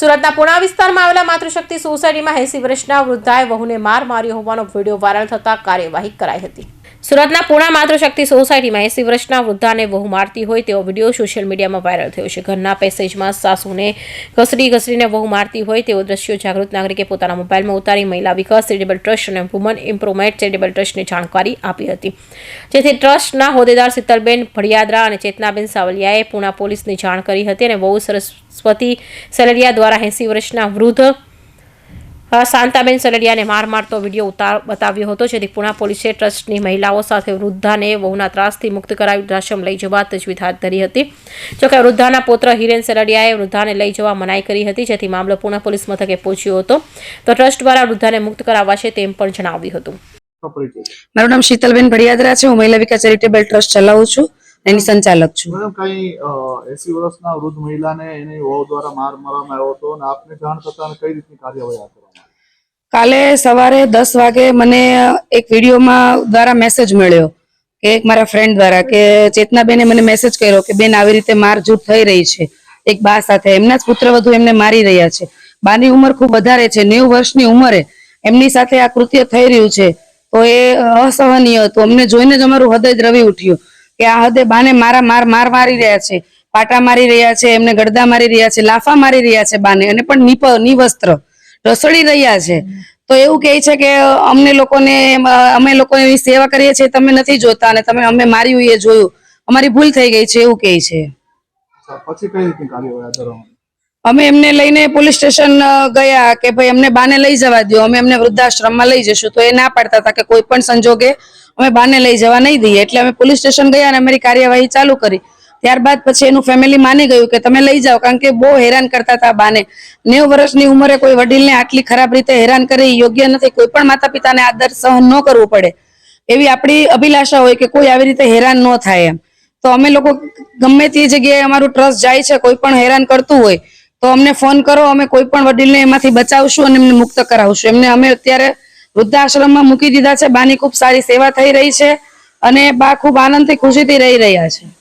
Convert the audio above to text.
સુરતના પુણા વિસ્તારમાં આવેલા માતૃશક્તિ સોસાયટીમાં એસી વર્ષના વૃદ્ધાએ વહુને માર માર્યો હોવાનો વીડિયો વાયરલ થતા કાર્યવાહી કરાઈ હતી. સુરતના પુણા માતૃશક્તિ સોસાયટીમાં એસી વર્ષના વૃદ્ધાને વહુ મારતી હોય તેવો વીડિયો સોશિયલ મીડિયામાં વાયરલ થયો છે. ઘરના પેસેજમાં સાસુને ઘસડી ઘસડીને વહુ મારતી હોય તેવો દ્રશ્યો જાગૃત નાગરિકે પોતાના મોબાઈલમાં ઉતારી મહિલા વિકાસ, ચેરિટેબલ ટ્રસ્ટ અને વુમન ઇમ્પ્રુવમેન્ટ ચેરિટેબલ ટ્રસ્ટને જાણકારી આપી હતી. જેથી ટ્રસ્ટના હોદ્દેદાર શીતલબેન ભડિયાદરા અને ચેતનાબેન સાવલિયાએ પુણા પોલીસને જાણ કરી હતી અને વહુ સરસ્વતી સલરિયા દ્વારા એંસી વર્ષના વૃદ્ધ શાંતાબેન સલડિયાને માર મારતો વીડિયો ઉતાર બતાવ્યો હતો જેથી પુણા પોલીસે ટ્રસ્ટની મહિલાઓ સાથે વૃદ્ધાને વહુના ત્રાસથી મુક્ત કરાવી વૃદ્ધાશ્રમ લઈ જવા તજવીજ હાથ ધરી હતી. જોકે વૃદ્ધાના પુત્ર હિરેન સલડિયાએ વૃદ્ધાને લઈ જવા મનાઈ કરી હતી જેથી મામલો પુણા પોલીસ મથકે પહોંચ્યો હતો. તો ટ્રસ્ટ દ્વારા વૃદ્ધાને મુક્ત કરાવાશે તેમ પણ જણાવ્યું હતું. મારું નામ શીતલબેન ભડિયાદરા છે. હું મહિલા વિકાસ ચેરિટેબલ ટ્રસ્ટ ચલાવું છું એની સંચાલક છું. મેડમ કઈ એસી વર્ષના વૃદ્ધ મહિલાને એની વહુ દ્વારા માર મારવામાં આવ્યો હતો અને આપને જાણ થતા કઈ રીતની કાર્યવાહી આવી? કાલે સવારે દસ વાગે મને એક વિડીયોમાં દ્વારા મેસેજ મળ્યો કે એક મારા ફ્રેન્ડ દ્વારા કે ચેતનાબેને મને મેસેજ કર્યો કે બેન આવી રીતે મારઝૂટ થઈ રહી છે. એક બા સાથે, એમના જ પુત્રવધુ એમને મારી રહ્યા છે. બાની ઉંમર ખૂબ વધારે છે, નેવું વર્ષની ઉંમરે. એમની સાથે આ કૃત્ય થઈ રહ્યું છે. તો એ અસહનીય હતું. અમને જોઈને જ અમારું હૃદય દ્રવી ઉઠ્યું કે આ હદે બાને મારા માર માર મારી રહ્યા છે. પાટા મારી રહ્યા છે, એમને ગડદા મારી રહ્યા છે, લાફા મારી રહ્યા છે બાને. અને પણ નિપ, નિવસ્ત્ર રસડી રહ્યા છે. તો એવું કહે છે કે અમને લોકોને અમે લોકો એવી સેવા કરીએ છીએ તમે નથી જોતા અને તમે અમે માર્યું એ જોયું. અમારી ભૂલ થઈ ગઈ છે એવું કહે છે? અમે એમને લઈને પોલીસ સ્ટેશન ગયા કે ભાઈ અમને બાને લઈ જવા દો અમે એમને વૃદ્ધાશ્રમમાં લઈ જશું. તો એ ના પાડતા હતા કે કોઈ પણ સંજોગે અમે બાને લઈ જવા નહીં દઈએ. એટલે અમે પોલીસ સ્ટેશન ગયા અને અમારી કાર્યવાહી ચાલુ કરી. ત્યારબાદ પછી એનું ફેમિલી માની ગયું કે તમે લઈ જાઓ, કારણ કે બહુ હેરાન કરતા હતા બાને. નેવ વર્ષની ઉંમરે કોઈ વડીલને આટલી ખરાબ રીતે હેરાન કરે યોગ્ય નથી, કોઈ પણ માતા પિતાને આદર સહન ન કરવું પડે. એવી આપણી અભિલાષા હોય કે કોઈ આવી રીતે હેરાન ન થાય એમ. તો અમે લોકો ગમે તે જગ્યાએ અમારું ટ્રસ્ટ જાય છે, કોઈ પણ હેરાન કરતું હોય, તો અમને ફોન કરો, અમે કોઈ પણ વડીલને એમાંથી બચાવશું અને એમને મુક્ત કરાવશું. એમને અમે અત્યારે વૃદ્ધાશ્રમમાં મૂકી દીધા છે, બાની ખૂબ સારી સેવા થઈ રહી છે અને બા ખૂબ આનંદથી ખુશીથી રહી રહ્યા છે.